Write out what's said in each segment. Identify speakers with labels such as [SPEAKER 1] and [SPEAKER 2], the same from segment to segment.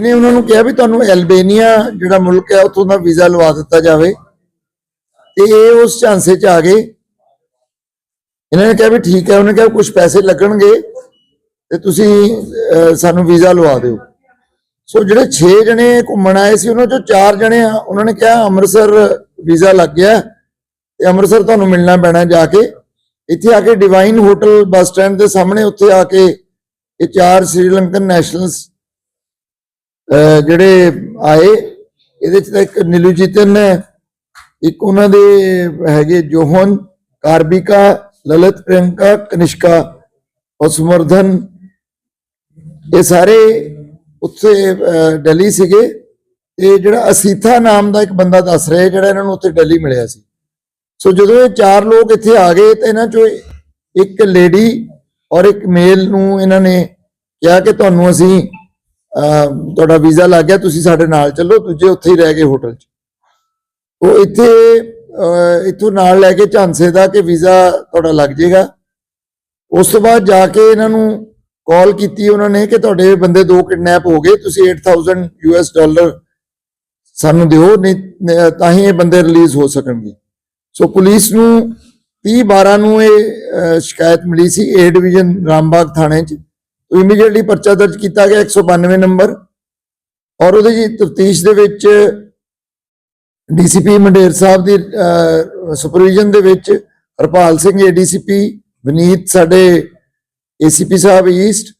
[SPEAKER 1] ਇਹਨੇ ਉਹਨਾਂ ਨੂੰ ਕਿਹਾ ਵੀ ਤੁਹਾਨੂੰ ਐਲਬੇਨੀਆ ਜਿਹੜਾ ਮੁਲਕ ਹੈ, ਉੱਥੋਂ ਦਾ ਵੀਜ਼ਾ ਲਵਾ ਦਿੱਤਾ ਜਾਵੇ, ਤੇ ਇਹ ਉਸ ਝਾਂਸੇ 'ਚ ਆ ਗਏ। ਇਹਨਾਂ ਨੇ ਕਿਹਾ ਵੀ ਠੀਕ ਹੈ, ਉਹਨੇ ਕਿਹਾ ਕੁਝ ਪੈਸੇ ਲੱਗਣਗੇ, ਤੇ ਤੁਸੀਂ ਸਾਨੂੰ ਵੀਜ਼ਾ ਲਵਾ ਦਿਓ। ਸੋ ਜਿਹੜੇ 6 ਜਣੇ ਘੁੰਮਣ ਆਏ ਸੀ, ਉਹਨਾਂ ਚੋਂ 4 ਜਣੇ ਆ, ਉਹਨਾਂ ਨੇ ਕਿਹਾ ਅੰਮ੍ਰਿਤਸਰ ਵੀਜ਼ਾ ਲੱਗ ਗਿਆ, ਤੇ ਅੰਮ੍ਰਿਤਸਰ ਤੁਹਾਨੂੰ ਮਿਲਣਾ ਪੈਣਾ ਜਾ ਕੇ। ਇੱਥੇ ਆ ਕੇ ਡਿਵਾਈਨ ਹੋਟਲ ਬੱਸ ਸਟੈਂਡ ਦੇ ਸਾਹਮਣੇ, ਉੱਥੇ ਆ ਕੇ ਇਹ ਚਾਰ ਸ੍ਰੀਲੰਕਨ ਨੈਸ਼ਨਲਸ ਜਿਹੜੇ ਆਏ ਇਹਦੇ ਚ ਤਾਂ ਇੱਕ ਨੀਲੂਜੀਤਨ ਹੈ ਇੱਕ ਉਹਨਾਂ ਦੇ ਹੈਗੇ ਜੋਹਨ ਕਾਰਬਿਕਾ ਲਲਿਤ ਪ੍ਰਿਯੰਕਾ ਕਨਿਸ਼ਕਾ ਔਰ ਇਹ ਸਾਰੇ ਉੱਥੇ ਅਹ, ਦਿੱਲੀ ਸੀਗੇ। ਤੇ ਜਿਹੜਾ ਅਸੀਥਾ ਨਾਮ ਦਾ ਇੱਕ ਬੰਦਾ ਦੱਸ ਰਿਹਾ ਜਿਹੜਾ ਇਹਨਾਂ ਨੂੰ ਉੱਥੇ ਦਿੱਲੀ ਮਿਲਿਆ ਸੀ। ਸੋ ਜਦੋਂ ਇਹ ਚਾਰ ਲੋਕ ਇੱਥੇ ਆ ਗਏ ਤਾਂ ਇਹਨਾਂ ਚੋਂ ਇੱਕ ਲੇਡੀ ਔਰ ਇੱਕ ਮੇਲ ਨੂੰ ਇਹਨਾਂ ਨੇ ਕਿਹਾ ਕਿ ਤੁਹਾਨੂੰ ਅਸੀਂ ਤੁਹਾਡਾ ਵੀਜ਼ਾ ਲੱਗ ਗਿਆ, ਤੁਸੀਂ ਸਾਡੇ ਨਾਲ ਚੱਲੋ, ਦੂਜੇ ਉੱਥੇ ਹੀ ਰਹਿ ਗਏ ਹੋਟਲ 'ਚ। ਉਹ ਇੱਥੇ ਇੱਥੋਂ ਨਾਲ ਲੈ ਕੇ ਝਾਂਸੇ ਦਾ ਕਿ ਵੀਜ਼ਾ ਤੁਹਾਡਾ ਲੱਗ ਜਾਏਗਾ। ਉਸ ਤੋਂ ਬਾਅਦ ਜਾ ਕੇ ਇਹਨਾਂ ਨੂੰ ਕਾਲ ਕੀਤੀ ਉਹਨਾਂ ਨੇ ਕਿ ਤੁਹਾਡੇ ਬੰਦੇ ਦੋ ਕਿਡਨੈਪ ਹੋ ਗਏ, ਤੁਸੀਂ 8000 ਯੂਐਸ ਡਾਲਰ ਸਾਨੂੰ ਦਿਓ, ਨਹੀਂ ਤਾਂ ਹੀ ਇਹ ਬੰਦੇ ਰਿਲੀਜ਼ ਹੋ ਸਕਣਗੇ। ਸੋ ਪੁਲਿਸ ਨੂੰ 30 12 ਨੂੰ ਇਹ ਸ਼ਿਕਾਇਤ ਮਿਲੀ ਸੀ ਏ ਡਿਵੀਜ਼ਨ ਰਾਮਬਾਗ ਥਾਣੇ 'ਚ। ਇਮੀਡੀਏਟਲੀ ਪਰਚਾ ਦਰਜ ਕੀਤਾ ਗਿਆ 192 ਨੰਬਰ ਔਰ ਉਹਦੇ ਜੀ ਤਫਤੀਸ਼ ਦੇ ਵਿੱਚ ਡੀਸੀਪੀ ਮੰਡੇਰ ਸਾਹਿਬ ਦੀ ਸੁਪਰਵਿਜ਼ਨ ਦੇ ਵਿੱਚ ਹਰਪਾਲ ਸਿੰਘ ਏਡੀਸੀਪੀ ਵਿਨੀਤ ਸਾਡੇ ਏਸੀਪੀ ਸਾਹਿਬ ਈਸਟ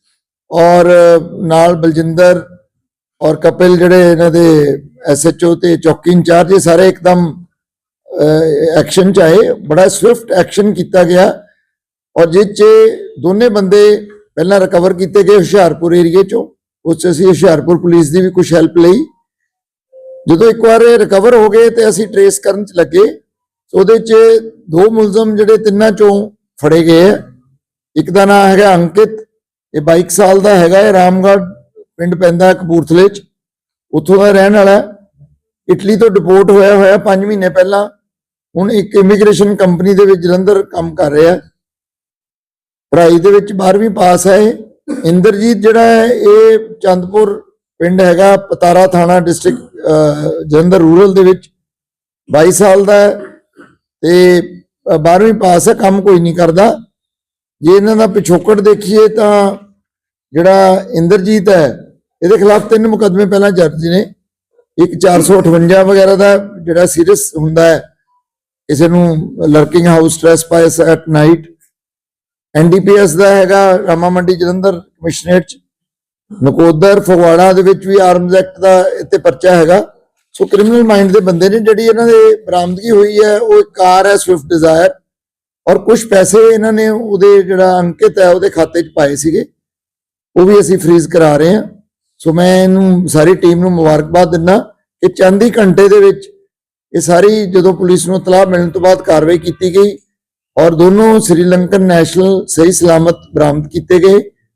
[SPEAKER 1] ਔਰ ਨਾਲ ਬਲਜਿੰਦਰ ਔਰ ਕਪਿਲ ਜਿਹੜੇ ਇਹਨਾਂ ਦੇ ਐਸਐਚਓ ਤੇ ਚੌਕੀ ਇੰਚਾਰਜ, ਇਹ ਸਾਰੇ ਇੱਕਦਮ ਐਕਸ਼ਨ ਚ ਆਏ। ਬੜਾ ਸਵਿਫਟ ਐਕਸ਼ਨ ਕੀਤਾ ਗਿਆ। ਔਰ ਜਿਹ 'ਚ ਦੋਨੇ ਬੰਦੇ ਪਹਿਲਾਂ ਰਿਕਵਰ ਕੀਤੇ ਗਏ ਹੁਸ਼ਿਆਰਪੁਰ ਏਰੀਏ ਚੋਂ, ਉਸ 'ਚ ਅਸੀਂ ਹੁਸ਼ਿਆਰਪੁਰ ਪੁਲਿਸ ਦੀ ਵੀ ਕੁਝ ਹੈਲਪ ਲਈ। ਜਦੋਂ ਇੱਕ ਵਾਰ ਰਿਕਵਰ ਹੋ ਗਏ ਤੇ ਅਸੀਂ ਟਰੇਸ ਕਰਨ ਚ ਲੱਗੇ ਉਹਦੇ 'ਚ ਦੋ ਮੁਲਜ਼ਮ ਜਿਹੜੇ ਤਿੰਨਾਂ ਚੋਂ ਫੜੇ ਗਏ ਆ। ਇੱਕ ਦਾ ਨਾਮ ਹੈਗਾ ਅੰਕਿਤ, ਇਹ 22 ਸਾਲ ਦਾ ਹੈਗਾ, ਇਹ ਰਾਮਗੜ੍ਹ ਪਿੰਡ ਪੈਂਦਾ ਕਪੂਰਥਲੇ 'ਚ। ਉੱਥੋਂ ਦਾ ਰਹਿਣ ਵਾਲਾ ਇਟਲੀ ਤੋਂ ਡਿਪੋਰਟ ਹੋਇਆ ਹੋਇਆ 5 ਮਹੀਨੇ ਪਹਿਲਾਂ। ਹੁਣ ਇੱਕ ਇਮੀਗ੍ਰੇਸ਼ਨ ਕੰਪਨੀ ਦੇ ਵਿੱਚ ਜਲੰਧਰ ਕੰਮ ਕਰ ਰਿਹਾ ਪੜ੍ਹਾਈ ਦੇ ਵਿੱਚ 12ਵੀਂ ਪਾਸ ਹੈ ਇੰਦਰਜੀਤ ਜਿਹੜਾ ਹੈ, ਇਹ ਚੰਦਪੁਰ ਪਿੰਡ ਹੈਗਾ, ਪਤਾਰਾ ਥਾਣਾ ਡਿਸਟ੍ਰਿਕਟ ਜਲੰਧਰ ਰੂਰਲ ਦੇ ਵਿੱਚ। 22 ਸਾਲ ਦਾ ਹੈ ਤੇ 12ਵੀਂ ਪਾਸ ਹੈ, ਕੰਮ ਕੋਈ ਨਹੀਂ ਕਰਦਾ। ਜੇ ਇਹਨਾਂ ਦਾ ਪਿਛੋਕੜ ਦੇਖੀਏ ਤਾਂ ਜਿਹੜਾ ਇੰਦਰਜੀਤ ਹੈ, ਇਹਦੇ ਖਿਲਾਫ ਤਿੰਨ ਮੁਕੱਦਮੇ ਪਹਿਲਾਂ ਦਰਜ ਨੇ। ਇੱਕ 458 ਵਗੈਰਾ ਦਾ ਜਿਹੜਾ ਸੀਰੀਅਸ ਹੁੰਦਾ ਹੈ, ਕਿਸੇ ਨੂੰ lurking house trespass at night NDPS ਦਾ ਹੈਗਾ ਰਾਮਾ ਮੰਡੀ ਜਲੰਧਰ ਕਮਿਸ਼ਨਰੇਟ ਚ। ਨਕੋਦਰ, ਫਗਵਾੜਾ ਦੇ ਵਿੱਚ ਵੀ ਆਰਮਜ਼ ਐਕਟ ਦਾ ਇੱਥੇ ਪਰਚਾ ਹੈਗਾ। ਸੋ ਕ੍ਰਿਮੀਨਲ ਮਾਈਂਡ ਦੇ ਬੰਦੇ ਨੇ ਜਿਹੜੀ ਇਹਨਾਂ ਦੇ ਬਰਾਮਦਗੀ ਹੋਈ ਹੈ, ਉਹ ਇੱਕ ਕਾਰ ਹੈ ਸਵਿਫਟ ਡਿਜ਼ਾਇਰ ਔਰ ਕੁਝ ਪੈਸੇ ਇਹਨਾਂ ਨੇ ਉਹਦੇ ਜਿਹੜਾ ਅੰਕਿਤ ਹੈ, ਉਹਦੇ ਖਾਤੇ 'ਚ ਪਾਏ ਸੀਗੇ। ਉਹ ਵੀ ਅਸੀਂ ਫ੍ਰੀਜ਼ ਕਰਾ ਰਹੇ ਹਾਂ। ਸੋ ਮੈਂ ਇਹਨੂੰ ਸਾਰੀ ਟੀਮ ਨੂੰ ਮੁਬਾਰਕਬਾਦ ਦਿੰਦਾ ਕਿ ਚੰਦ ਹੀ ਘੰਟੇ ਦੇ ਵਿੱਚ ਇਹ ਸਾਰੀ ਜਦੋਂ ਪੁਲਿਸ ਨੂੰ ਤਲਾਹ ਮਿਲਣ ਤੋਂ ਬਾਅਦ ਕਾਰਵਾਈ ਕੀਤੀ ਗਈ ਔਰ ਦੋਨੋਂ ਸ੍ਰੀਲੰਕਨ ਨੈਸ਼ਨਲ ਸਹੀ ਸਲਾਮਤ ਬਰਾਮਦ ਕੀਤੇ ਗਏ।